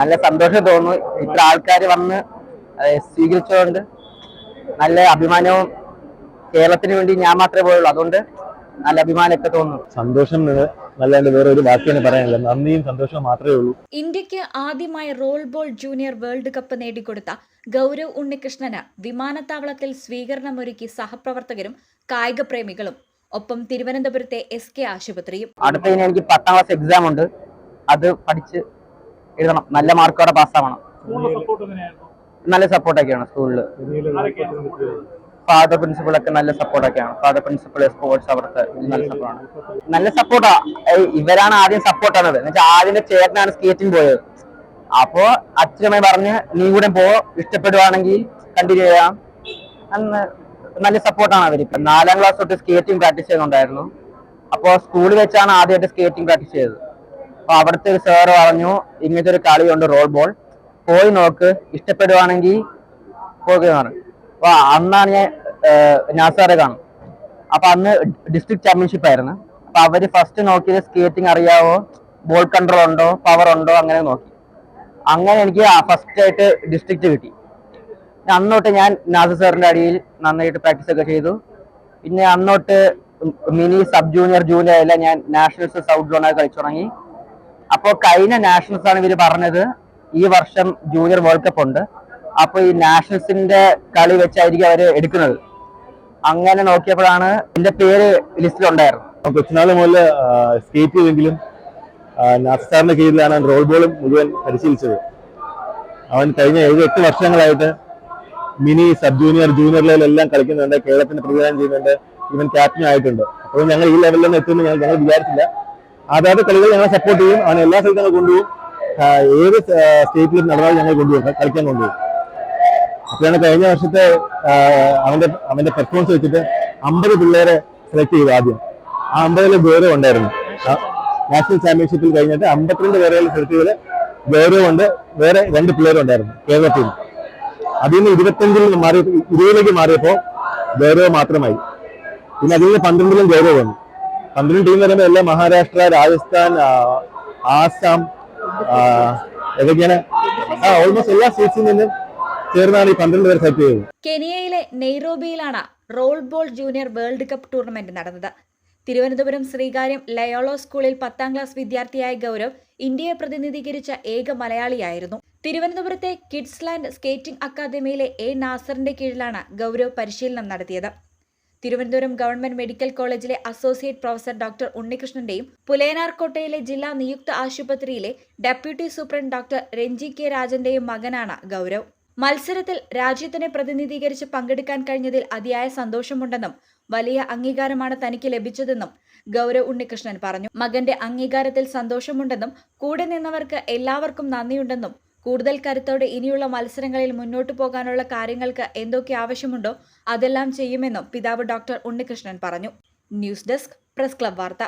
നല്ല സന്തോഷം തോന്നുന്നു. ഇത്ര ആൾക്കാർ വന്ന് സ്വീകരിച്ചതുകൊണ്ട് നല്ല അഭിമാനവും കേരളത്തിന് വേണ്ടി ഞാൻ മാത്രമേ പോയുള്ളൂ. അതുകൊണ്ട് നല്ല അഭിമാനമൊക്കെ തോന്നുന്നു. സന്തോഷം നല്ല നല്ലാണ്ട് വേറെ ഒരു പറയാനില്ല. നന്ദിയും സന്തോഷവും മാത്രമേ ഉള്ളൂ. ഇന്ത്യയ്ക്ക് ആദ്യമായി roll ball junior world cup നേടിക്കൊടുത്ത Gaurav ഉണ്ണികൃഷ്ണന് വിമാനത്താവളത്തിൽ സ്വീകരണമൊരുക്കി സഹപ്രവർത്തകരും കായിക പ്രേമികളും. ഒപ്പം തിരുവനന്തപുരത്തെ എസ് കെ ആശുപത്രിയും. അടുത്ത എനിക്ക് പത്താം ക്ലാസ് എക്സാം ഉണ്ട്. അത് പഠിച്ച് എഴുതണം. നല്ല മാർക്കോടെ പാസ്സാവണം നല്ല സപ്പോർട്ടൊക്കെയാണ് സ്കൂളിൽ ഫാദർ പ്രിൻസിപ്പൾ ഒക്കെ നല്ല സപ്പോർട്ടൊക്കെയാണ് ഫാദർ പ്രിൻസിപ്പൾ സ്പോർട്സ് അവർക്ക് നല്ല സപ്പോർട്ടാണ് നല്ല സപ്പോർട്ടാ ഇവരാണ് ആദ്യം സപ്പോർട്ട് ആണത്. എന്നുവെച്ചാൽ ആദ്യം ചേട്ടനാണ് സ്കേറ്റിംഗ് പോയത്. അപ്പോ അച്ഛനമ്മ പറഞ്ഞ് നീ കൂടെ പോ ഇഷ്ടപ്പെടുവാണെങ്കിൽ കണ്ടിന്യൂ ചെയ്യാം. അന്ന് നല്ല സപ്പോർട്ടാണ് അവർ നാലാം ക്ലാസ് തൊട്ട് സ്കേറ്റിംഗ് പ്രാക്ടീസ് ചെയ്യുന്നുണ്ടായിരുന്നു. അപ്പോൾ സ്കൂളിൽ വെച്ചാണ് ആദ്യമായിട്ട് സ്കേറ്റിംഗ് പ്രാക്ടീസ് ചെയ്തത്. അപ്പൊ അവിടുത്തെ ഒരു സാർ പറഞ്ഞു ഇങ്ങനത്തെ ഒരു കളിയുണ്ട് റോൾ ബോൾ പോയി നോക്ക് ഇഷ്ടപ്പെടുവാണെങ്കിൽ പറഞ്ഞു. അപ്പൊ അന്നാണ് ഞാൻ നാസാറെ കാണും. അപ്പൊ അന്ന് ഡിസ്ട്രിക്ട് ചാമ്പ്യൻഷിപ്പ് ആയിരുന്നു. അപ്പൊ അവർ ഫസ്റ്റ് നോക്കിയത് സ്കേറ്റിംഗ് അറിയാവോ? ബോൾ കൺട്രോൾ ഉണ്ടോ? പവർ ഉണ്ടോ? അങ്ങനെ നോക്കി. അങ്ങനെ എനിക്ക് ഫസ്റ്റ് ആയിട്ട് ഡിസ്ട്രിക്ട് കിട്ടി. അന്നോട്ട് ഞാൻ നാസർ സാറിന്റെ അടിയിൽ നന്നായിട്ട് പ്രാക്ടീസ് ഒക്കെ ചെയ്തു. പിന്നെ അന്നോട്ട് മിനി സബ് ജൂനിയർ ജൂനിയർ എല്ലാം ഞാൻ നാഷണൽസ് സൗത്ത് സോണൊക്കെ കളിച്ചു തുടങ്ങി. അപ്പോൾ കഴിഞ്ഞ നാഷണൽസ് ആണ് ഇവർ പറഞ്ഞത്. ഈ വർഷം ജൂനിയർ വേൾഡ് കപ്പ് ഉണ്ട്. അപ്പൊ ഈ നാഷണൽസിന്റെ കളി വെച്ചായിരിക്കും അവർ എടുക്കുന്നത്. അങ്ങനെ നോക്കിയപ്പോഴാണ് എന്റെ പേര് ലിസ്റ്റിലുണ്ടായിരുന്നു കൊച്ചുനാൾ കീഴിലാണ് റോൾ ബോളും മുഴുവൻ പരിശീലിച്ചത്. അവൻ കഴിഞ്ഞ ഏഴ് എട്ട് വർഷങ്ങളായിട്ട് മിനി സബ് ജൂനിയർ ജൂനിയർ ലെവലെല്ലാം കളിക്കുന്നുണ്ട് കേരളത്തിന് പ്രതിദാനം ചെയ്യുന്നുണ്ട് ഇവൻ ക്യാപ്റ്റൻ ആയിട്ടുണ്ട്. അപ്പോൾ ഞങ്ങൾ ഈ ലെവലിൽ നിന്ന് എത്തുമെന്ന് ഞങ്ങൾ വിചാരിച്ചില്ല. അതായത് കളികൾ ഞങ്ങളെ സപ്പോർട്ട് ചെയ്യും. അങ്ങനെ എല്ലാ സ്ഥലത്തും ഞങ്ങൾ കൊണ്ടുപോകും. ഏത് സ്റ്റേറ്റിലും നടന്നാലും ഞങ്ങൾ കൊണ്ടുപോകും. കളിക്കാൻ കൊണ്ടുപോകും. അപ്പോഴാണ് കഴിഞ്ഞ വർഷത്തെ അവന്റെ അവന്റെ പെർഫോമൻസ് വെച്ചിട്ട് അമ്പത് പിള്ളേരെ സെലക്ട് ചെയ്തു ആദ്യം. ആ അമ്പതിൽ ഗൗരവം ഉണ്ടായിരുന്നു. നാഷണൽ ചാമ്പ്യൻഷിപ്പിൽ കഴിഞ്ഞിട്ട് അമ്പത്തിരണ്ട് പേരെ സെലക്ട് ചെയ്ത് ഗൗരവമുണ്ട് വേറെ രണ്ട് പിള്ളേരും ഉണ്ടായിരുന്നു കേരളത്തിൽ അതിൽ നിന്ന് ഇരുപത്തഞ്ചിൽ മാറി ഇരുപതിലേക്ക് മാറിയപ്പോൾ ഗൗരവം മാത്രമായി. പിന്നെ അതിൽ നിന്ന് പന്ത്രണ്ടിലും ഗൗരവം വന്നു. പന്ത്രണ്ട് ടീം പറയുമ്പോൾ എല്ലാം മഹാരാഷ്ട്ര രാജസ്ഥാൻ ആസാം ഏതൊക്കെയാണ്? ആ ഓൾമോസ്റ്റ് എല്ലാ സ്റ്റേറ്റ്സിൽ നിന്നും ചേർന്നാണ് ഈ പന്ത്രണ്ട് പേർ സെലക്ട് ചെയ്തത്. കെനിയയിലെ നെയ്റോബിയിലാണ് roll ball junior world cup tournament നടന്നത്. തിരുവനന്തപുരം ശ്രീകാര്യം ലയോളോ സ്കൂളിൽ പത്താം ക്ലാസ് വിദ്യാർത്ഥിയായ ഗൗരവ് ഇന്ത്യയെ പ്രതിനിധീകരിച്ച ഏക മലയാളിയായിരുന്നു. തിരുവനന്തപുരത്തെ കിഡ്സ് ലാൻഡ് സ്കേറ്റിംഗ് അക്കാദമിയിലെ എ നാസറിന്റെ കീഴിലാണ് ഗൗരവ് പരിശീലനം നടത്തിയത്. തിരുവനന്തപുരം ഗവൺമെന്റ് മെഡിക്കൽ കോളേജിലെ അസോസിയേറ്റ് പ്രൊഫസർ ഡോക്ടർ ഉണ്ണികൃഷ്ണന്റെയും പുലയനാർകോട്ടയിലെ ജില്ലാ നിയുക്ത ആശുപത്രിയിലെ deputy superintendent doctor Ranji K രാജന്റെയും മകനാണ് ഗൗരവ്. മത്സരത്തിൽ രാജ്യത്തിനെ പ്രതിനിധീകരിച്ച് പങ്കെടുക്കാൻ കഴിഞ്ഞതിൽ അതിയായ സന്തോഷമുണ്ടെന്നും വലിയ അംഗീകാരമാണ് തനിക്ക് ലഭിച്ചതെന്നും ഗൗരവ് ഉണ്ണികൃഷ്ണൻ പറഞ്ഞു. മകന്റെ അംഗീകാരത്തിൽ സന്തോഷമുണ്ടെന്നും കൂടെ നിന്നവർക്ക് എല്ലാവർക്കും നന്ദിയുണ്ടെന്നും കൂടുതൽ കരുത്തോടെ ഇനിയുള്ള മത്സരങ്ങളിൽ മുന്നോട്ടു പോകാനുള്ള കാര്യങ്ങൾക്ക് എന്തൊക്കെ ആവശ്യമുണ്ടോ അതെല്ലാം ചെയ്യുമെന്നും പിതാവ് ഡോക്ടർ ഉണ്ണികൃഷ്ണൻ പറഞ്ഞു. ന്യൂസ് ഡെസ്ക് പ്രസ് ക്ലബ് വാർത്ത.